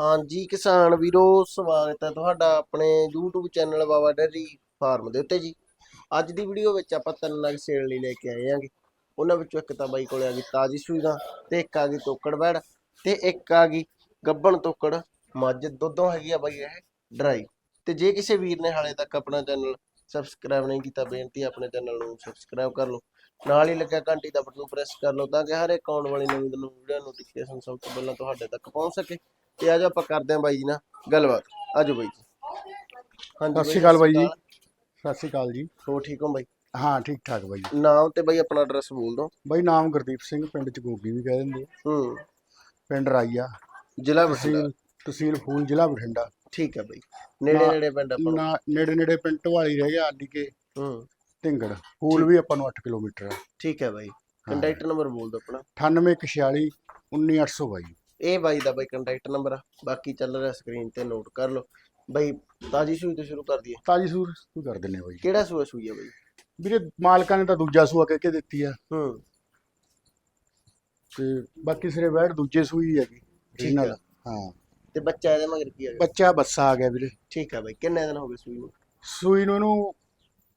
ਹਾਂਜੀ, ਕਿਸਾਨ ਵੀਰੋ, ਸਵਾਗਤ ਹੈ ਤੁਹਾਡਾ ਆਪਣੇ YouTube channel Baba dairy farm ਦੇ ਉੱਤੇ ਜੀ। ਅੱਜ ਦੀ ਵੀਡੀਓ ਵਿੱਚ ਆਪਾਂ ਤਿੰਨ ਨਗ ਸੇਲ ਲਈ ਲੈ ਕੇ ਆਏ ਆਂਗੇ ਉਹਨਾਂ ਵਿੱਚੋਂ ਇੱਕ ਤਾਂ ਬਾਈ ਕੋਲੇ ਆ ਗਈ ਤਾਜੀ ਸੂਈ ਦਾ ਤੇ ਇੱਕ ਆ ਗਈ ਤੋਕੜ ਬੈੜ ਤੇ ਇੱਕ ਆ ਗਈ ਗੱਬਣ ਤੋਕੜ। ਮੱਝ ਦੁੱਧੋਂ ਹੈਗੀ ਆ ਬਾਈ ਇਹ ਡਰਾਈ। ਤੇ ਜੇ ਕਿਸੇ ਵੀਰ ਨੇ ਹਾਲੇ ਤੱਕ ਆਪਣਾ ਚੈਨਲ ਸਬਸਕ੍ਰਾਈਬ ਨਹੀਂ ਕੀਤਾ, ਬੇਨਤੀ ਆਪਣੇ ਚੈਨਲ ਨੂੰ ਸਬਸਕ੍ਰਾਈਬ ਕਰ ਲਓ। ਨਾਲ ਹੀ ਲੱਗਿਆ ਘੰਟੀ ਦਾ ਬਟਨ ਪ੍ਰੈਸ ਕਰ ਲਓ ਤਾਂ ਕਿ ਹਰ ਇੱਕ ਆਉਣ ਵਾਲੀ ਨਵੀਂ ਤੋਂ ਵੀਡੀਓ ਨੋਟੀਫਿਕੇਸ਼ਨ ਸਭ ਤੋਂ ਪਹਿਲਾਂ ਤੁਹਾਡੇ ਤੱਕ ਪਹੁੰਚ ਸਕੇ। ਤੇ ਅੱਜ ਆਪਾਂ ਕਰਦੇ ਹਾਂ ਬਾਈ ਜੀ ਨਾਲ ਗੱਲਬਾਤ। ਆਜੋ ਬਾਈ ਜੀ। ਹਾਂਜੀ ਸਤਿ ਸ਼੍ਰੀ ਅਕਾਲ ਬਾਈ ਜੀ। ਸਤਿ ਸ਼੍ਰੀ ਅਕਾਲ। ਜੀ। ਹੋ ਠੀਕ ਹੋ ਬਾਈ? ਹਾਂ ਠੀਕ ਠਾਕ ਬਾਈ ਜੀ। ਨਾਮ ਤੇ ਬਾਈ ਆਪਣਾ ਐਡਰੈਸ ਬੋਲ ਦੋ ਬਾਈ ਨਾਮ ਗੁਰਦੀਪ ਸਿੰਘ ਪਿੰਡ ਚ ਗੋਗੀ ਵੀ ਕਹਿ ਦਿੰਦੇ ਆ। ਹੂੰ। ਪਿੰਡ ਰਾਈਆ। ਜ਼ਿਲ੍ਹਾ ਬਠਿੰਡਾ। ਤਹਿਸੀਲ ਫੂਲ ਜ਼ਿਲ੍ਹਾ ਬਠਿੰਡਾ। ਠੀਕ ਹੈ ਬਾਈ। ਨੇੜੇ ਨੇੜੇ ਪਿੰਡ ਆਪਾਂ ਨੂੰ। ਨੇੜੇ ਨੇੜੇ ਪਿੰਡ ਢਵਾਲੀ ਰਹਿ ਗਿਆ ਆਲੀ ਕੇ। ਹੂੰ। ਢਿੰਗੜ। ਫੂਲ ਵੀ ਆਪਾਂ ਨੂੰ 8 ਕਿਲੋਮੀਟਰ ਆ। ਠੀਕ ਹੈ ਬਾਈ। ਕੰਟੈਕਟ ਨੰਬਰ ਬੋਲ ਦੋ ਆਪਣਾ। 9846 19800 ਬਾਈ। ਇਹ ਬਾਈ ਦਾ ਬਾਈ ਕੰਟੈਕਟ ਨੰਬਰ ਆ। ਬਾਕੀ ਚੱਲ ਰਿਹਾ ਸਕਰੀਨ ਤੇ ਨੋਟ ਕਰ ਲਓ। ਬਾਈ ਤਾਜੀ ਸੂਈ ਤੋਂ ਸ਼ੁਰੂ ਕਰ ਦਈਏ। ਤਾਜੀ ਸੂਰ ਤੂੰ ਕਰ ਦਿੰਨੇ ਬਾਈ। ਕਿਹੜਾ ਸੂਆ ਸੂਈ ਆ ਬਾਈ? ਵੀਰੇ ਮਾਲਕਾਂ ਨੇ ਤਾਂ ਦੂਜਾ ਸੂਆ ਕਹਿ ਕੇ ਦਿੱਤੀ ਆ। ਹੂੰ। ਤੇ ਬਾਕੀ ਸਿਰੇ ਬੈਠ ਦੂਜੇ ਸੂਈ ਹੈਗੀ ਆ। ਦਾ। ਹਾਂ। ਤੇ ਬੱਚਾ ਇਹਦੇ ਮਗਰ ਕੀ ਆ ਗਿਆ? ਬੱਚਾ ਬੱਸਾ ਆ ਗਿਆ ਵੀਰੇ। ਠੀਕ ਹੈ ਬਾਈ ਕਿੰਨੇ ਦਿਨ ਹੋ ਗਏ ਸੂਈ ਨੂੰ? ਸੂਈ ਨੂੰ ਇਹਨੂੰ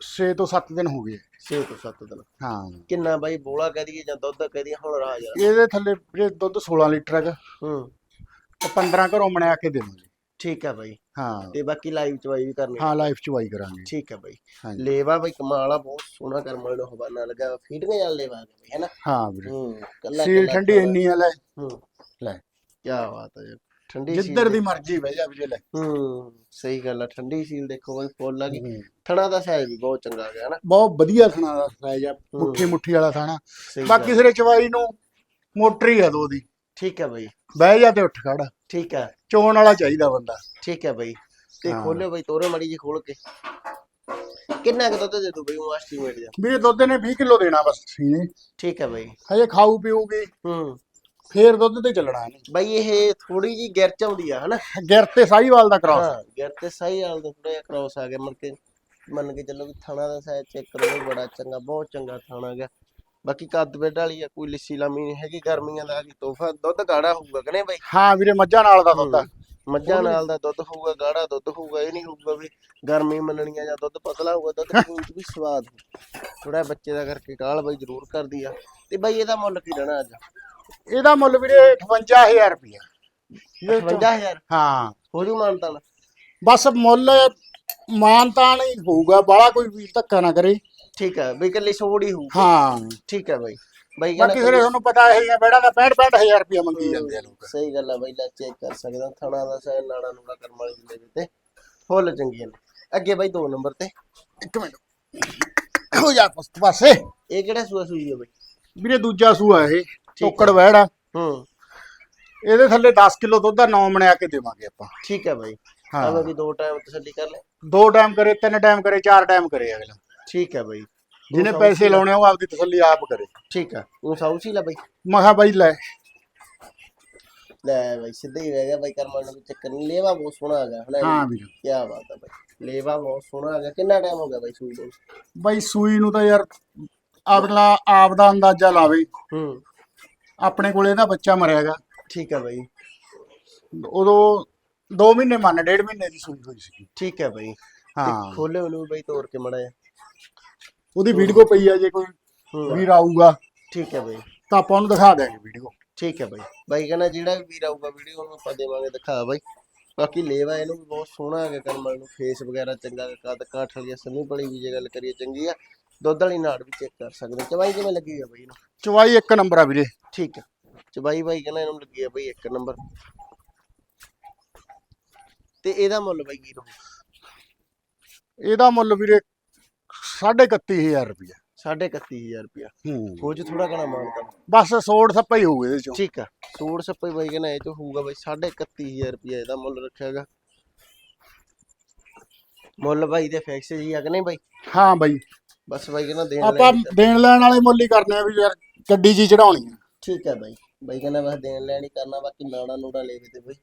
6 ਤੋਂ 7 ਦਿਨ ਹੋ ਗਏ। 6 ਤੋਂ 7 ਦਿਨ। ਹਾਂ। ਕਿੰਨਾ ਬਾਈ ਬੋਲਾ ਕਹਿ ਦਈਏ ਜਾਂ ਦੁੱਧ ਕਹਿ ਦਈਏ ਹੁਣ ਰਾਜ ਇਹਦੇ ਥੱਲੇ ਵੀਰੇ ਦੁੱਧ 16 ਲੀਟਰ ਹੈਗਾ ਹੂੰ। ਉਹ 15 ਘਰੋਂ ਬਣਿਆ ਕੇ ਦੇਵਾਂਗੇ ਠੀਕ ਹੈ ਬਾਈ। ਹਾਂ। ਤੇ ਬਾਕੀ ਲਾਈਵ ਚਵਾਈ ਵੀ ਕਰਨੀ। ਹਾਂ ਲਾਈਫ ਚਵਾਈ ਕਰਾਂਗੇ। ਠੀਕ ਹੈ ਬਾਈ। ਲੇਵਾ ਬਾਈ ਕਮਾਲ ਬਹੁਤ ਸੋਹਣਾ ਕਰਮ ਵਾਲੇ ਹਵਾਨਾ ਲੱਗਾ। ਫੀਟਿੰਗ ਜਾਂ ਲੇਵਾ ਬਾਈ ਹੈਨਾ ਹਾਂ ਵੀਰੇ। ਹੂੰ ਕੱਲਾ ਸੀਲ ਠੰਡੀ ਇੰਨੀ ਆ ਲੈ। ਹੂੰ। ਲੈ। ਕੀ ਬਾਤ ਹੈ ਠੰਡੀ ਸੀਲ ਜਿੱਧਰ ਦੀ ਮਰਜ਼ੀ ਬਹਿ ਜਾ ਵੀਰੇ ਲੈ ਹੂੰ ਸਹੀ ਗੱਲ ਆ ਠੰਡੀ ਸੀਲ ਦੇਖੋ ਬਾਈ ਫੁੱਲ ਲੱਗੀ ਹੂੰ। ਥਣਾ ਦਾ ਸਾਈਜ਼ ਵੀ ਬਹੁਤ ਚੰਗਾ ਆ ਗਿਆ ਹਨਾ? ਬਹੁਤ ਵਧੀਆ ਥਣਾ ਦਾ ਸਾਈਜ਼ ਆ ਮੁੱਠੀ ਮੁੱਠੀ ਵਾਲਾ ਥਾਣਾ। ਬਾਕੀ। ਸਿਰੇ ਚਵਾਈ ਨੂੰ ਮੋਟਰੀ ਆ ਦੋ ਦੀ। ਠੀਕ ਹੈ ਬਾਈ। ਬਹਿ ਜਾ ਤੇ ਉੱਠ ਖੜ। ਠੀਕ ਹੈ ਚੋਣ ਵਾਲਾ ਚਾਹੀਦਾ ਬੰਦਾ। ਠੀਕ ਹੈ ਬਾਈ। ਤੇ। ਖੋਲਿਓ ਬਾਈ ਤੋਰੇ ਮੜੀ ਜੀ ਖੋਲ ਕੇ। ਕਿੰਨਾ ਕੁ ਦੁੱਧ ਦੇ ਦੂ ਬਾਈ ਉਹ ਐਸਟੀਮੇਟ ਜਾ ਵੀਰੇ ਦੁੱਧ ਨੇ 20 ਕਿਲੋ ਦੇਣਾ ਬਸ ਠੀਕ ਹੈ ਬਾਈ। ਹਜੇ ਖਾਊ ਪੀਊਗੀ ਹੂੰ। ਫੇਰ ਦੁੱਧ ਤੇ ਚੱਲਣਾ ਇਹਨੇ। ਬਾਈ ਇਹ ਥੋੜੀ ਜੀ ਗਿਰਚ ਆਉਂਦੀ ਆ ਹਨਾ? ਗਿਰ ਤੇ ਸਾਹੀਵਾਲ ਦਾ ਕਰਾਸ ਹਾਂ ਗਿਰ ਤੇ ਸਹੀ ਹਾਲ ਦਾ ਥੋੜਾ ਜਿਹਾ ਕ੍ਰਾਸ ਆ ਗਿਆ ਮਨ ਕੇ ਮੰਨ ਕੇ ਚੱਲੋ ਵੀ ਥਾਣਾ ਦਾ ਸਾਈਜ਼ ਚੈੱਕ ਕਰੋ ਵੀ ਬੜਾ ਚੰਗਾ ਬਹੁਤ ਚੰਗਾ ਥਾਣਾ ਗਿਆ ਬਾਕੀ ਕੱਦ ਬੈਡ ਵਾਲੀ ਆ ਕੋਈ ਲਿੱਸੀ ਲਾਮੀ ਨਹੀਂ ਹੈਗੀ ਗਰਮੀਆਂ ਦਾ ਗਈ ਤੋਹਫਾ ਦੁੱਧ ਗਾੜਾ ਹੋਊਗਾ ਕਿ ਨਹੀਂ ਬਾਈ? ਹਾਂ ਵੀਰੇ ਮੱਝਾਂ ਨਾਲ ਦਾ ਦੁੱਧ ਆ। ਮੱਝਾਂ ਨਾਲ ਦਾ ਦੁੱਧ ਹੋਊਗਾ ਗਾੜਾ ਦੁੱਧ ਹੋਊਗਾ ਇਹ ਨਹੀਂ ਹੋਊਗਾ ਵੀ ਗਰਮੀ ਮੰਨਣੀ ਆ ਜਾਂ ਦੁੱਧ ਪਤਲਾ ਹੋਊਗਾ ਦੁੱਧ ਪੀਣ ਚ ਵੀ ਸਵਾਦ ਥੋੜਾ ਬੱਚੇ ਦਾ ਕਰਕੇ ਕਾਲ ਬਾਈ ਜ਼ਰੂਰ ਕਰਦੀ ਆ। ਤੇ ਬਾਈ ਇਹਦਾ ਮੁੱਲ ਕੀ ਰਹਿਣਾ ਅੱਜ? ਇਹਦਾ ਮੁੱਲ ਵੀਰੇ 58000 ਰੁਪਇਆ। 55000 ਹਾਂ ਹੋ। ਜੂ ਮਾਨਤਾ ਬਸ ਮੁੱਲ ਮਾਨਤਾਨ ਹੀ ਹੋਊਗਾ ਬਾਹਲਾ ਕੋਈ ਵੀਰ ਧੱਕਾ ਨਾ ਕਰੇ। ਠੀਕ ਹੈ ਬਈ ਕੱਲੀ ਸੋੜ ਹੀ ਹੋਊ ਹਾਂ। ਠੀਕ ਹੈ ਬਾਈ। ਬਾਈ ਬਾਕੀ ਫਿਰ ਤੁਹਾਨੂੰ ਪਤਾ ਇਹ ਹੈ ਬੈੜਾ ਦਾ 65 65000 ਰੁਪਇਆ ਮੰਗੀ ਜਾਂਦੇ ਆ ਲੋਕ। ਸਹੀ ਗੱਲ ਆ ਬਾਈ ਲੈ ਚੈੱਕ ਕਰ ਸਕਦਾ ਥਣਾ ਦਾ ਸਾਇ ਨਾੜਾ ਨੂੜਾ ਕਰਮ ਵਾਲੀ ਜਿੰਦੇ ਵਿੱਚ ਫੁੱਲ ਚੰਗੀਆਂ ਨੇ। ਅੱਗੇ ਬਾਈ 2 ਨੰਬਰ ਤੇ। ਇੱਕ ਮਿੰਟ। ਹੋ ਜਾ ਪਸਤ ਪਾਸੇ। ਇਹ ਕਿਹੜਾ ਸੂਆ ਸੂਈ ਹੈ ਬਾਈ? ਵੀਰੇ ਦੂਜਾ ਸੂਆ ਇਹ। ਟੋਕੜ ਵਹਿੜਾ। ਹੂੰ। ਇਹਦੇ ਥੱਲੇ 10 ਕਿਲੋ ਦੁੱਧ ਦਾ ਨੌ ਬਣਾ ਕੇ ਦੇਵਾਂਗੇ ਆਪਾਂ। ਠੀਕ ਹੈ ਬਾਈ। ਹਾਂ। ਆਵੇਂ ਵੀ ਦੋ ਟਾਈਮ ਤਸੱਲੀ ਕਰ ਲੈ ਦੋ ਟਾਈਮ ਕਰੇ ਤਿੰਨ ਟਾਈਮ ਕਰੇ ਚਾਰ ਟਾਈਮ ਕਰੇ ਅਗਲਾ। ਠੀਕ ਹੈ ਬਾਈ। ਜਿਹਨੇ ਪੈਸੇ ਲਾਉਣੇ ਉਹ ਆਪਦੀ ਤਸੱਲੀ ਆਪ ਕਰੇ। ਠੀਕ ਹੈ। ਉਹ ਸਾਊਸੀ ਲੈ ਬਾਈ? ਮਹਾ ਬਾਈ ਲੈ। ਲੈ ਬਾਈ ਸਿੱਧਾ ਹੀ ਰਹਿ ਗਿਆ ਬਾਈ ਕਰਮ ਨੂੰ ਕੋਈ ਚੱਕਰ ਨਹੀਂ। ਲੇਵਾ ਬਹੁਤ ਸੋਹਣਾ ਆ ਗਿਆ ਹਨਾ ਹਾਂ ਵੀਰ। ਕੀ ਬਾਤ ਹੈ ਬਾਈ। ਲੇਵਾ ਬਹੁਤ ਸੋਹਣਾ ਆ ਗਿਆ ਕਿੰਨਾ ਟਾਈਮ ਹੋ ਗਿਆ ਬਾਈ ਸੂਈ ਨੂੰ? ਬਾਈ ਸੂਈ ਨੂੰ ਤਾਂ ਯਾਰ ਆਪਣਾ ਆਪ ਦਾ ਅੰਦਾਜ਼ਾ ਲਾਵੇ। ਹੂੰ। ਆਪਣੇ ਕੋਲੇ ਇਹਦਾ ਬੱਚਾ ਮਰਿਆਗਾ ਠੀਕ ਹੈ ਬਾਈ। ਉਦੋਂ 2 ਮਹੀਨੇ ਮੰਨ ਡੇਢ ਮਹੀਨੇ ਦੀ ਸੂਈ ਹੋਈ ਸੀ ਠੀਕ ਹੈ ਬਾਈ। ਹਾਂ। ਖੋਲੇ ਉਹਨੂੰ ਬਾਈ ਤੋੜ ਕੇ ਮੜਾ ਉਹਦੀ ਵੀਡੀਓ ਪਈ ਆ ਜੇ ਕੋਈ ਵੀਰ ਆਊਗਾ। ਠੀਕ ਹੈ ਬਾਈ। ਤਾਂ ਆਪਾਂ ਉਹਨੂੰ ਦਿਖਾ ਦਿਆਂਗੇ ਵੀਡੀਓ। ਠੀਕ ਹੈ ਬਾਈ। ਬਾਈ ਕਹਿੰਦਾ ਜਿਹੜਾ ਵੀ ਵੀਰ ਆਊਗਾ ਵੀਡੀਓ ਉਹਨੂੰ ਆਪਾਂ ਦੇਵਾਂਗੇ ਦਿਖਾ ਬਾਈ। ਬਾਕੀ ਲੇਵਾ ਇਹਨੂੰ ਵੀ ਬਹੁਤ ਸੋਹਣਾ ਹੈਗਾ ਕਰਮ ਵਾਲੇ ਨੂੰ। ਫੇਸ ਵਗੈਰਾ ਚੰਗਾ ਕੱਦ ਕਾਠ ਵਾਲੀ ਸੰਨੀ ਬੜੀ ਵੀ ਜੇ ਗੱਲ ਕਰੀਏ ਚੰਗੀ ਆ। ਦੁੱਧ ਵਾਲੀ ਨਾੜ ਵੀ ਚੈੱਕ ਕਰ ਸਕਦੇ ਚਵਾਈ ਕਿਵੇਂ ਲੱਗੀ ਆ ਬਾਈ ਇਹਨੂੰ? ਚਵਾਈ ਇੱਕ ਨੰਬਰ ਆ ਵੀਰੇ। ਠੀਕ ਹੈ ਚਵਾਈ ਬਾਈ ਕਹਿੰਦਾ ਇਹਨੂੰ ਲੱਗੀ ਆ ਬਾਈ ਇੱਕ ਨੰਬਰ। ਤੇ ਇਹਦਾ ਮੁੱਲ ਬਾਈ ਕੀ ਰਹੂ? ਇਹਦਾ ਮੁੱਲ ਵੀਰੇ 31500 ਰੁਪਇਆ 31000 ਰੁਪਿਆ ਹੂੰ। ਹੋ ਥੋੜਾ ਘਣਾ ਮਾਨਤਾ ਬਸ ਸੋੜ ਸੱਪਾ ਹੀ ਹੋਊਗਾ ਇਹਦੇ ਚੋਂ। ਠੀਕ ਆ। ਸੂੜ ਸੱਪੇ ਬਾਈ ਕਹਿੰਦਾ ਇਹ ਚ ਹੋਊਗਾ ਬਾਈ 31000 ਰੁਪਿਆ ਇਹਦਾ ਮੁੱਲ ਰੱਖਿਆਗਾ ਮੁੱਲ ਬਾਈ ਦੇ ਫਿਕਸ ਜੀ ਆ ਕਿ ਨਹੀਂ ਬਾਈ? ਹਾਂ ਬਾਈ। ਬਸ ਬਾਈ ਕਹਿੰਦਾ ਦੇਣ ਆਪਾਂ ਲੈਣ ਦੇਣ ਲੈਣ ਵਾਲੇ ਮੁੱਲ ਹੀ ਕਰਨੇ ਆ ਵੀ ਯਾਰ ਗੱਡੀ ਜੀ ਚੜਾਉਣੀ ਆ। ਠੀਕ ਹੈ ਬਾਈ। ਬਾਈ ਕਹਿੰਦਾ ਬਸ ਦੇਣ ਲੈਣ ਹੀ ਕਰਨਾ ਬਾਕੀ ਨਾੜਾ ਨੂੜਾ ਲੈ ਕੇ ਤੇ ਬਾਈ।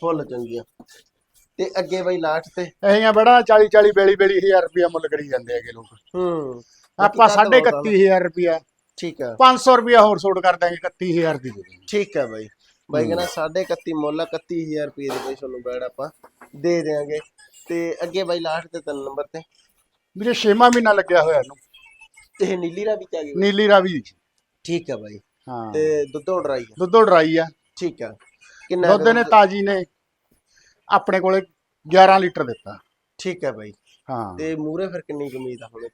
ਫੁੱਲ ਚੰਗੀਆਂ ਤੇ ਅੱਗੇ ਬਾਈ ਲਾਸਟ ਤੇ। ਐਂ ਬੜਾ 40 40 42 42000 ਰੁਪਇਆ ਮੁੱਲ ਕਰੀ ਜਾਂਦੇ ਹੈਗੇ ਲੋਕ। ਹੂੰ। ਆਪਾਂ ਬਾਕੀ ਕੱਦ ਬਹੁਤ ਆ। 31000 ਰੁਪਇਆ। ਠੀਕ ਆ। 500 ਰੁਪਇਆ ਹੋਰ ਸੋੜ ਕਰ ਦਾਂਗੇ 31000 ਦੀ ਦੇ ਠੀਕ ਆ ਬਾਈ। ਬਾਈ ਕਹਿੰਦਾ 31.5 ਮੁੱਲ ਆ, 31000 ਰੁਪਏ ਦੇ ਬਈ ਤੁਹਾਨੂੰ ਬੈਡ ਆਪਾਂ ਦੇ ਦੇਾਂਗੇ ਤੇ ਅੱਗੇ ਬਾਈ ਲਾਸਟ ਤੇ ਤਿੰਨ ਨੰਬਰ ਤੇ। ਵੀਰੇ ਛੇਵਾਂ ਮਹੀਨਾ ਲੱਗਿਆ ਹੋਇਆ ਇਹਨੂੰ। ਇਹ ਨੀਲੀ ਰਾਵੀ ਚ ਆ ਗਈ। ਨੀਲੀ ਰਾਵੀ। ਠੀਕ ਆ ਬਾਈ। ਹਾਂ। ਤੇ ਦੁੱਧੋ ਡਰਾਈ ਆ। ਦੁੱਧੋ ਡਰਾਈ ਆ। ਠੀਕ ਆ। ਕਿੰਨਾ ਦੁੱਧ ਨੇ ਤਾਜੀ ਨੇ ਆਪਣੇ ਕੋਲੇ 11 ਲੀਟਰ ਦਿੱਤਾ। ਠੀਕ ਆ ਬਾਈ। ਹਾਂ। ਤੇ ਮੂਰੇ ਫਿਰ ਕਿੰਨੀ ਕੁ ਉਮੀਦ ਆ ਹੁਣ?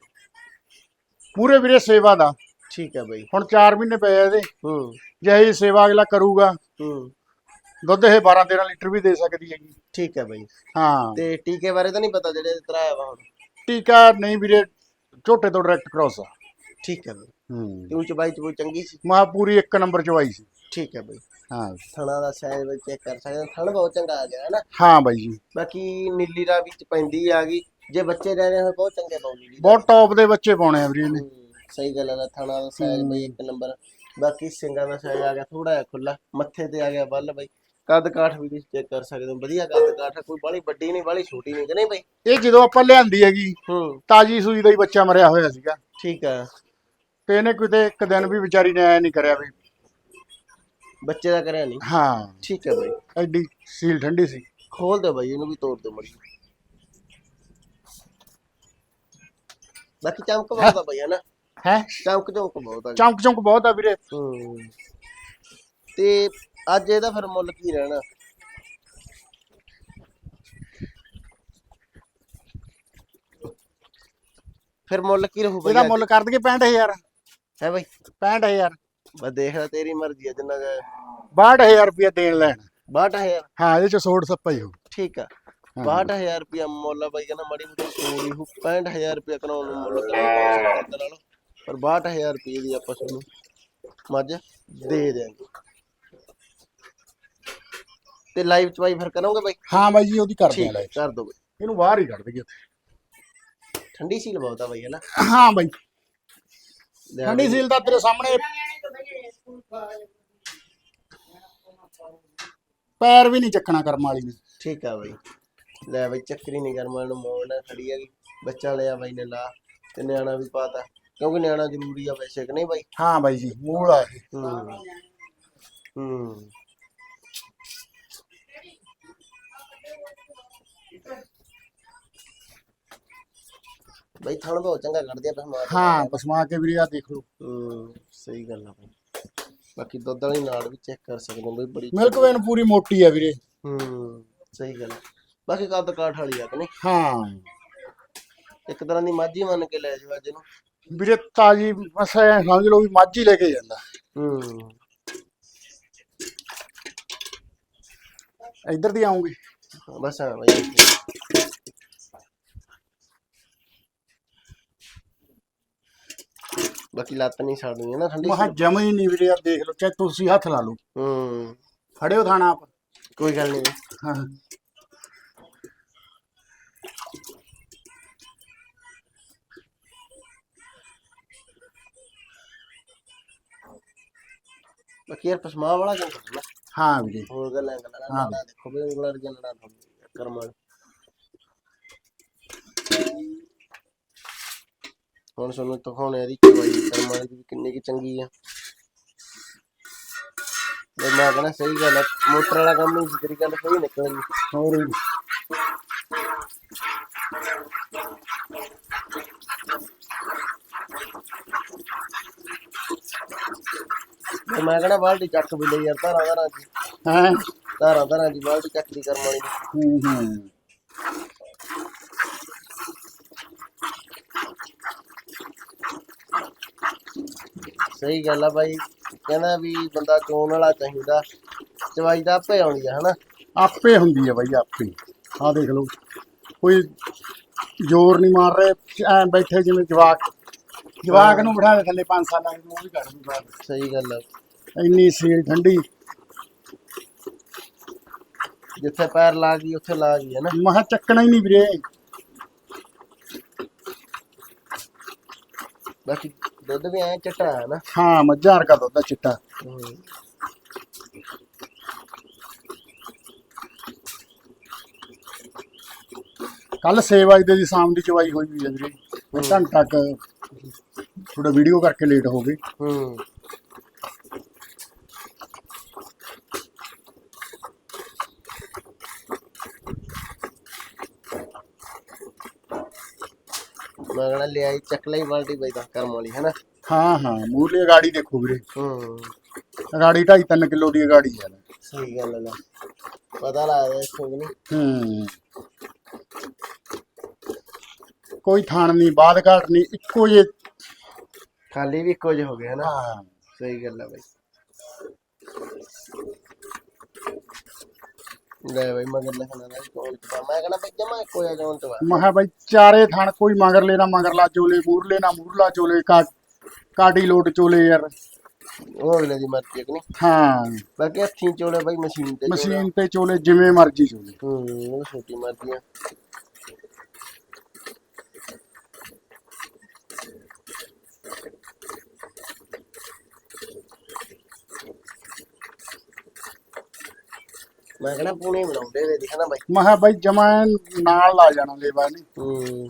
ਪੂਰੇ ਵੀਰੇ ਸੇਵਾ ਦਾ। ਠੀਕ ਆ ਬਾਈ। ਹੁਣ 4 ਮਹੀਨੇ ਪਏ ਆ ਇਹਦੇ। ਹੂੰ। ਜੇ ਇਹ ਸੇਵਾ ਅਗਲਾ ਕਰੂਗਾ ਹੂੰ। ਦੁੱਧ ਇਹ 12 13 ਲੀਟਰ ਵੀ ਦੇ ਸਕਦੀ ਹੈਗੀ। ਠੀਕ ਆ ਬਾਈ। ਹਾਂ। ਤੇ ਟੀਕੇ ਬਾਰੇ ਤਾਂ ਨਹੀਂ ਪਤਾ ਜਿਹੜੇ ਤਰਾਇਆ ਵਾ ਹੁਣ? ਟੀਕਾ ਨਹੀਂ ਵੀਰੇ ਝੋਟੇ ਤੋਂ ਡਾਇਰੈਕਟ ਕ੍ਰੋਸ ਆ। ਠੀਕ ਆ ਬਾਈ। ਹੂੰ। ਤੇ ਉੱਚ ਬਾਈ ਚ ਕੋਈ ਚੰਗੀ ਸੀ? ਮਾ ਪੂਰੀ ਇੱਕ ਨੰਬਰ ਚਵਾਈ ਸੀ। ਠੀਕ ਆ ਬਾਈ। ਹਾਂ। ਥਣਾ ਦਾ ਸਾਈਜ਼ ਵਿੱਚ ਚੈੱਕ ਕਰ ਸਕਦੇ ਹਾਂ। ਥਣ ਬਹੁਤ ਚੰਗਾ ਆ ਗਿਆ ਹੈ ਨਾ? ਹਾਂ ਬਾਈ ਜੀ। ਬਾਕੀ ਨੀਲੀ ਰਾਵੀ ਚ ਪੈਂਦੀ ਆ ਗਈ। ਜੇ ਬੱਚੇ ਰਹਿ ਰਹੇ ਹੋ ਬਹੁਤ ਚੰਗੇ ਪਾਉ ਨੀਲੀ ਬਹੁਤ ਟੌਪ ਦੇ ਬੱਚੇ ਪਾਉਣੇ ਆ ਵੀਰੇ ਨੇ ਹੂੰ, ਸਹੀ ਗੱਲ ਹੈ ਥਣਾ ਦਾ ਸਾਈਜ਼ ਬਈ ਇੱਕ ਨੰਬਰ। ਬਾਕੀ ਸਿੰਗਾਂ ਦਾ ਸਾਈਜ਼ ਆ ਗਿਆ ਥੋੜਾ ਜਿਹਾ ਖੁੱਲਾ ਮੱਥੇ ਤੇ ਆ ਗਿਆ ਬੱਲ ਬਈ। ਕੱਦ ਕਾਠ ਵੀ ਤੁਸੀਂ ਚੈੱਕ ਕਰ ਸਕਦੇ ਹੋ ਵਧੀਆ ਕੱਦ ਕਾਠ ਆ ਕੋਈ ਬਾਲੀ ਵੱਡੀ ਨਹੀਂ ਬਾਲੀ ਛੋਟੀ ਨਹੀਂ ਕਿ ਨਹੀਂ ਬਈ? ਇਹ ਜਦੋਂ ਆਪਾਂ ਲਿਆਂਦੀ ਹੈਗੀ ਹੂੰ। ਤਾਜੀ ਸੂਈ ਦਾ ਹੀ ਬੱਚਾ ਮਰਿਆ ਹੋਇਆ ਸੀਗਾ। ਠੀਕ ਆ। ਤੇ ਇਹਨੇ ਕਿਤੇ ਇੱਕ ਦਿਨ ਵੀ ਵਿਚਾਰੀ ਨੇ ਐ ਨਹੀਂ ਕਰਿਆ ਵੀ। ਬੱਚੇ ਦਾ ਕਰਿਆ ਨਹੀਂ? ਹਾਂ। ਠੀਕ ਹੈ ਬਈ। ਐਡੀ ਸੀਲ ਠੰਡੀ ਸੀ। ਖੋਲ ਦਿਓ ਬਾਈ ਇਹਨੂੰ ਵੀ ਤੋੜ ਦਿਓ ਮੜੀ। ਬਾਕੀ ਚਮਕ ਬਹੁਤ ਆ ਬਈ ਹੈ ਨਾ ਹੈ? ਚਮਕ ਚਮਕ ਬਹੁਤ ਆ ਚੌਂਕ ਚੌਂਕ ਬਹੁਤ ਆ ਵੀਰੇ। ਹੂੰ। ਤੇ ਅੱਜ ਇਹਦਾ ਫਿਰ ਮੁੱਲ ਕੀ ਰਹਿਣਾ? ਫਿਰ ਮੁੱਲ ਕੀ ਰਹੂ ਇਹਦਾ ਮੁੱਲ ਕਰ ਦਈਏ 65000 ਹੈ ਬਈ? 65000 ਬਸ ਦੇਖ ਲੈ ਤੇਰੀ ਮਰਜ਼ੀ ਹੈ ਜਿੰਨਾ ਕੁ 62000 ਰੁਪਏ ਦੇਣ ਲੈਣ। 62000 ਹਾਂ ਇਹਦੇ ਚ ਸੋੜ ਸੱਪਾ ਹੀ ਹੋ ਠੀਕ ਆ। ਹਾਂ। 62000 ਰੁਪਿਆ ਮੁੱਲ ਬਾਈ ਕਹਿੰਦਾ ਮਾੜੀ ਮੋਟੀ ਸੋੜੀ ਹੋ 65000 ਰੁਪਿਆ ਕਰਾਉਣ ਨੂੰ ਮੁੱਲ ਕਰਾਉਂਦਾ ਨਾਲ। ਪਰ 62000 ਰੁਪਏ ਦੀ ਆਪਾਂ ਤੁਹਾਨੂੰ ਮੱਝ ਦੇ ਦਿਆਂਗੇ। ਤੇ ਲਾਈਵ ਚ ਬਾਈ ਫਿਰ ਕਰੋਗੇ ਬਾਈ? ਹਾਂ ਬਾਈ ਜੀ ਉਹਦੀ ਕਰ ਠੀਕ ਦਿਆਂ ਹੈ ਕਰ ਦੋ ਬਾਈ। ਇਹਨੂੰ ਬਾਹਰ ਹੀ ਕੱਢ ਦਈਏ ਠੰਡੀ ਸੀਲ ਬਹੁਤ ਆ ਬਾਈ ਹੈ ਨਾ? ਹਾਂ ਬਾਈ। ਠੰਡੀ। ਸੀਲ ਦਾ ਤੇਰੇ ਸਾਹਮਣੇ। ਪੈਰ ਵੀ ਨਹੀਂ ਚੱਕਣਾ ਕਰਮ ਵਾਲੀ ਨੇ। ਠੀਕ ਆ ਬਾਈ। ਲੈ ਬਾਈ ਚੱਕਰੀ ਨਹੀਂ ਕਰਮਾ ਨੂੰ ਮੋੜ ਨਾਲ ਖੜੀ ਹੈਗੀ ਬੱਚਾ ਲਿਆ ਬਾਈ ਨੇ ਲਾ ਤੇ ਨਿਆਣਾ ਵੀ ਪਾਤਾ। ਕਿਉਂਕਿ ਨਿਆਣਾ ਜ਼ਰੂਰੀ ਆ ਵੈਸੇ ਕਿ ਨਹੀਂ ਬਾਈ? ਹਾਂ ਬਾਈ ਜੀ ਮੂਲ ਆ ਇਹ। ਹੂੰ। ਹੂੰ। ਬਈ ਥਣ ਬਹੁਤ ਚੰਗਾ ਕੱਢਦੇ ਆ ਪਸਮਾ ਹਾਂ ਪਸਮਾ ਕੇ ਵੀਰੇ ਆ ਦੇਖ ਲਓ। ਹੂੰ ਸਹੀ ਗੱਲ ਆ ਬਈ। ਬਾਕੀ ਦੁੱਧ ਵਾਲੀ ਨਾੜ ਵੀ ਚੈੱਕ ਕਰ ਸਕਦੇ ਹੋ ਬਈ ਬੜੀ ਮਿਲਕ ਵੇਨ ਪੂਰੀ ਮੋਟੀ ਆ ਵੀਰੇ। ਹੂੰ ਸਹੀ ਗੱਲ ਆ। ਬਾਕੀ ਕੱਦ ਕਾਠ ਵਾਲੀ ਆ ਕਿ ਨਹੀਂ ਹਾਂ। ਇੱਕ ਤਰ੍ਹਾਂ ਦੀ ਮਾਝੀ ਮੰਨ ਕੇ ਲੈ ਜਾਓ ਅੱਜ ਨੂੰ। ਵੀਰੇ ਤਾਜੀ ਬਸ ਐਂ ਸਮਝ ਲਓ ਵੀ ਮੱਝ ਲੈ ਕੇ ਜਾਂਦਾ। ਹੂੰ। ਇੱਧਰ ਦੀ ਆਉਂਗੀ ਬਸ ਹਾਂ ਬਈ। ਬਾਕੀ ਲੱਤ ਨਹੀਂ ਛੱਡਣੀ ਹੈ ਨਾ ਠੰਡੀ ਮਹਾ ਜਮਾ ਹੀ ਨਹੀਂ ਵੀਰੇ ਆ ਦੇਖ ਲਓ ਚਾਹੇ ਤੁਸੀਂ ਹੱਥ ਲਾ ਲਓ। ਹੂੰ। ਫੜਿਓ ਥਾਣਾ ਆਪ। ਕੋਈ ਗੱਲ ਨਹੀਂ। ਹਾਂ। ਬਾਕੀ ਯਾਰ ਪਸਮਾ ਵਾਲਾ ਚੰਗਾ ਨਾ ਹਾਂ ਵੀਰੇ। ਹੋਰ ਗੱਲਾਂ ਗੱਲਾਂ। ਹਾਂ। ਦੇਖੋ ਵੀ ਉਂਗਲਾਂ ਦੀਆਂ ਲੜਾ ਕਰਮਾਂ ਹੁਣ ਸਾਨੂੰ ਦਿਖਾਉਣੇ ਇਹਦੀ ਚਵਾਈ ਕਰਮਾਂ ਦੀ ਵੀ ਕਿੰਨੀ ਕੀ ਚੰਗੀ ਆ। ਤੇ ਮੈਂ ਕਹਿੰਦਾ ਸਹੀ ਗੱਲ ਆ ਮੋਟਰ ਵਾਲਾ ਕੰਮ ਨਹੀਂ ਤੇਰੀ ਗੱਲ ਸਹੀ ਨਿਕਲ ਗਈ ਹੋਰ ਵੀ। ਤੇ ਮੈਂ ਕਹਿੰਦਾ ਬਾਲਟੀ ਚੱਕ ਵੀ ਲਈ ਯਾਰ ਧਾਰਾਂ ਧਾਰਾਂ ਜੀ ਹੈਂ? ਧਾਰਾਂ ਧਾਰਾਂ ਜੀ ਬਾਲਟੀ ਚੱਕ ਦੀ ਕਰਮ ਵਾਲੀ ਦੀ। ਹੂੰ ਹੂੰ। ਸਹੀ ਗੱਲ ਆ ਬਾਈ। ਕਹਿੰਦਾ ਵੀ ਬੰਦਾ ਚੋਣ ਵਾਲਾ ਚਾਹੀਦਾ। ਚਵਾਈ ਦਾ ਆਪੇ ਆਉਣੀ ਆ ਹਨਾ? ਆਪੇ ਹੁੰਦੀ ਹੈ ਬਾਈ ਆਪੇ। ਆ ਦੇਖ ਲਓ। ਕੋਈ ਜ਼ੋਰ ਨਹੀਂ ਮਾਰ ਰਹੇ। ਐ ਬੈਠੇ ਜਿਵੇਂ ਜਵਾਕ। ਜਵਾਕ ਨੂੰ ਬਿਠਾ ਦੇ ਥੱਲੇ 5 ਸਾਲਾਂ ਦੇ ਮੂੰਹ ਵੀ ਕੱਢ ਦੂਗਾ ਸਹੀ ਗੱਲ ਆ। ਇੰਨੀ ਸੀਲ ਠੰਡੀ। ਜਿੱਥੇ ਪੈਰ ਲਾ ਗਈ ਉੱਥੇ ਲਾ ਗਈ ਹੈ ਨਾ ਮਹਾ ਚੱਕਣਾ ਹੀ ਨਹੀਂ ਵੀਰੇ। ਬਾਕੀ ਦੁੱਧ ਵੀ ਐ ਚਿੱਟਾ ਹੈ ਨਾ। हाँ मज्जा का दूध है चिट्टा ਹਮ। ਕੱਲ 6 ਵਜੇ ਦੀ ਸ਼ਾਮ ਦੀ ਚਵਾਈ ਹੋਈ ਵੀ ਹੈ ਵੀਰੇ। ਘੰਟਾ ਕ ਥੋੜਾ ਵੀਡੀਓ ਕਰਕੇ ਲੇਟ ਹੋ ਗਈ ਮੈਂ ਕਹਣਾ ਲਿਆਈ ਚੱਕ ਲਈ ਬਾਲਟੀ ਬਈ ਦਾ ਕਰਮ ਵਾਲੀ ਹੈ ਨਾ ਹਾਂ ਹਾਂ ਮੂਰਲੀ ਗਾੜੀ ਦੇਖੋ ਵੀਰੇ। ਹੂੰ। ਗਾੜੀ 2.5 3 ਕਿਲੋ ਦੀ ਗਾੜੀ ਹੈ ਸਹੀ ਗੱਲ ਹੈ ਲੈ। ਪਤਾ ਲੱਗਦਾ ਇਸ ਤੋਂ ਨਹੀਂ। ਹੂੰ। ਕੋਈ ਥਾਣ ਨਹੀਂ ਬਾਦ ਘਾਟ ਨਹੀਂ ਇੱਕੋ ਜੇ ਖਾਲੀ ਵੀ ਇੱਕੋ ਜਿਹੇ ਹੋ ਗਏ ਹੈ ਨਾ ਹਾਂ। ਸਹੀ ਗੱਲ ਹੈ ਬਈ। ਲੈ ਬਈ ਮਗਰ ਲਿਖਣਾ ਨਾ ਮੈਂ ਕਹਣਾ ਬਈ ਜਮਾ ਇੱਕੋ ਜਿਹਾ ਜੋਨ ਚ ਵਾ ਮੈਂ ਕਿਹਾ ਬਾਈ ਚਾਰੇ ਥਾਣ ਕੋਈ ਮਗਰ ਲੈਣਾ ਮਗਰਲਾ ਚੋਲੇ ਮੂਰਲੇ ਨਾ ਮੂਰਲਾ ਚੋਲੇ ਕਾ ਕਾਡੀ ਲੋਟ ਚੋਲੇ ਯਾਰ। ਉਹ ਅਗਲੇ ਦੀ ਮਰਜ਼ੀ ਹੈ ਕਿ ਨਹੀਂ? ਹਾਂ। ਬਾਕੀ ਹੱਥੀਂ ਚੋਲੇ ਬਈ ਮਸ਼ੀਨ ਤੇ ਚੋਲੇ। ਮਸ਼ੀਨ ਤੇ ਚੋਲੇ ਜਿਵੇਂ ਮਰਜ਼ੀ ਚੋਲੇ। ਹੂੰ ਉਹ ਛੋਟੀ ਮਰਜ਼ੀ ਆ। ਮੈਂ ਕਹਿੰਦਾ ਪੂਣੇ ਬਣਾਉਂਦੇ ਵੇ ਦਿਖਣਾ ਬਾਈ। ਮੈਂ ਕਿਹਾ ਬਾਈ ਜਮਾ ਨਾਲ ਲਾ ਜਾਣਾ ਲੇਵਾ ਨੇ ਹੂੰ।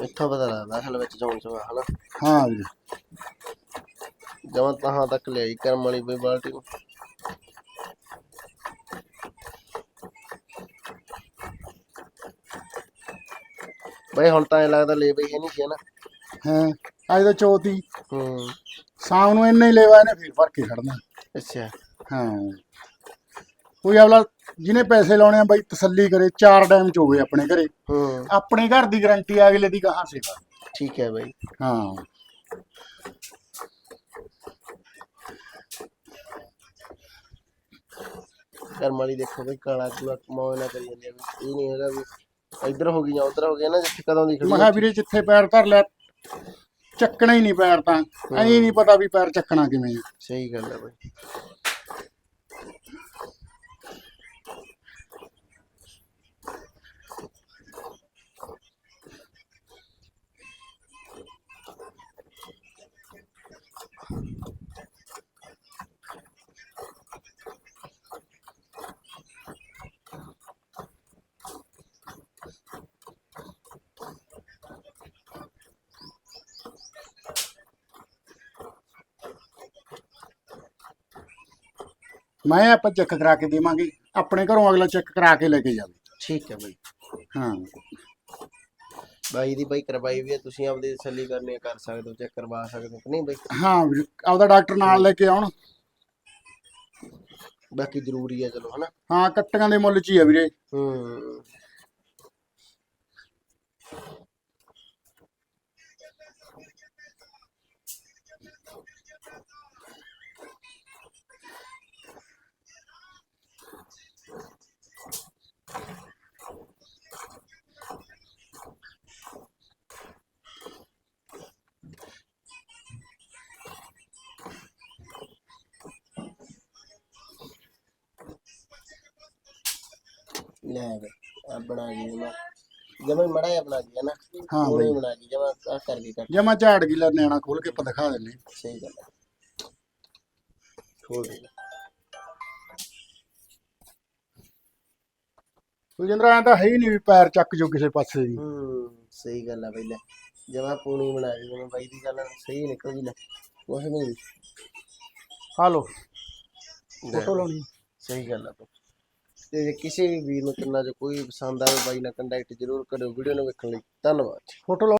ਇੱਥੋਂ ਪਤਾ ਲੱਗਦਾ ਅਸਲ ਵਿੱਚ ਜੋਨ ਚ ਹਨਾ। ਹਾਂ ਵੀਰੇ ਜਮਾਂ ਤਹਾਂ ਤੱਕ ਲਿਆਈ ਕਰਮ ਵਾਲੀ ਬਈ ਬਾਲਟੀ। ਨੂੰ ਬਈ ਹੁਣ ਤਾਂ ਇਹ ਲੱਗਦਾ ਲੈ ਬਈ ਹੈ ਨਹੀਂ ਸੀ ਨਾ ਹਾਂ ਅੱਜ ਤਾਂ ਚੌਥੀ। ਹੂੰ। ਸ਼ਾਮ ਨੂੰ ਇੰਨਾ ਹੀ ਲੇਵਾ ਇਹਨੇ ਫਿਰ ਫੜ ਕੇ ਖੜਨਾ। ਅੱਛਾ। ਹਾਂ। ਕੋਈ ਅਗਲਾ ਜਿਹਨੇ ਪੈਸੇ ਲਾਉਣੇ ਆ ਬਾਈ ਤਸੱਲੀ ਕਰੇ ਚਾਰ ਟਾਈਮ ਚ ਹੋਵੇ ਆਪਣੇ ਘਰੇ। ਹੂੰ। ਆਪਣੇ ਘਰ ਦੀ ਗਾਰੰਟੀ ਆ ਅਗਲੇ ਦੀ ਕਹਾਂ ਸੇਵਾ। ਠੀਕ ਹੈ ਬਈ। ਹਾਂ। ਕਰਮ ਵਾਲੀ ਦੇਖੋ ਬਈ ਕਾਲਾ ਕੂਲਾ ਮੌਜ ਨਾ ਕਰੀ ਜਾਂਦੀ ਆ ਵੀ ਇਹ ਨਹੀਂ ਹੈਗਾ ਵੀ ਇੱਧਰ ਹੋ ਗਈ ਜਾਂ ਉੱਧਰ ਹੋ ਗਿਆ ਨਾ ਜਿੱਥੇ ਕਦੋਂ ਦੀ ਖੜੀ ਮੈਂ ਕਿਹਾ ਵੀਰੇ ਜਿੱਥੇ ਪੈਰ ਧਰ ਲਿਆ ਚੱਕਣਾ ਹੀ ਨਹੀਂ ਪੈਰ ਤਾਂ। ਐਂ ਨਹੀਂ ਪਤਾ ਵੀ ਪੈਰ ਚੱਕਣਾ ਕਿਵੇਂ ਆ। ਸਹੀ ਗੱਲ ਹੈ ਬਈ। ਮੈਂ ਆਪਾਂ ਚੈੱਕ ਕਰਾ ਕੇ ਦੇਵਾਂਗੇ। ਆਪਣੇ ਘਰੋਂ ਅਗਲਾ ਚੈੱਕ ਕਰਾ ਕੇ ਲੈ ਕੇ ਜਾਵੇ। ਠੀਕ ਹੈ ਬਈ। ਹਾਂ। ਬਾਈ ਦੀ ਬਾਈ ਕਰਵਾਈ ਵੀ ਹੈ ਤੁਸੀਂ ਆਪਦੀ ਤਸੱਲੀ ਕਰਨੀ ਹੈ ਕਰ ਸਕਦੇ ਹੋ ਚੈੱਕ ਕਰਵਾ ਸਕਦੇ ਹੋ ਕਿ ਨਹੀਂ ਬਈ? ਹਾਂ ਆਪਦਾ ਡਾਕਟਰ ਨਾਲ ਲੈ ਕੇ ਆਉਣ। ਬਾਕੀ ਜ਼ਰੂਰੀ ਹੈ ਚਲੋ ਹਨਾ? ਹਾਂ ਕੱਟੀਆਂ ਦੇ ਮੁੱਲ 'ਚ ਹੀ ਆ ਵੀਰੇ। ਹੂੰ। ਲੈ ਬਈ ਆ ਬਣਾ ਗਈ ਮੈਂ ਜਮਾ ਮੜਾ ਜਿਹਾ ਬਣਾ ਗਿਆ ਨਾ ਹਾਂ ਉਹਨੇ ਬਈ। ਬਣਾ ਗਈ ਜਮਾ ਆ ਕਰ ਗਈ ਕੱਟ। ਜਮਾ ਝਾੜ ਗਿਲਾ ਨਿਆਣਾ ਖੋਲ ਕੇ ਆਪਾਂ ਦਿਖਾ ਦਿੰਨੇ ਸਹੀ ਗੱਲ ਹੈ ਖੋਲ ਦੇ ਸੁਜਿੰਦਰਾ ਐਂ ਤਾਂ ਹੈ ਹੀ ਨਹੀਂ ਵੀ ਪੈਰ ਚੱਕ ਜੋ ਕਿਸੇ ਪਾਸੇ ਦੀ ਹੂੰ ਸਹੀ ਗੱਲ ਆ ਬਈ ਲੈ। ਜਮਾ ਪੂਣੀ ਬਣਾ ਗਈ ਜਮਾ ਬਾਈ ਦੀ ਗੱਲ ਸਹੀ ਨਿਕਲ ਗਈ ਲੈ। ਕੁਛ ਨਹੀਂ। ਆ ਲੋ ਲੈ, ਫੋਟੋ ਲਾਉਣੀ। ਸਹੀ ਗੱਲ ਆ ਬਈ। ਤੇ ਜੇ ਕਿਸੇ ਵੀ ਵੀਰ ਨੂੰ ਕਿੰਨਾ ਜੋ ਕੋਈ ਪਸੰਦ ਆਵੇ ਬਾਈ ਨਾਲ ਕੰਟੈਕਟ ਜ਼ਰੂਰ ਕਰਿਓ ਵੀਡੀਓ ਨੂੰ ਵੇਖਣ ਲਈ ਧੰਨਵਾਦ ਫੋਟੋ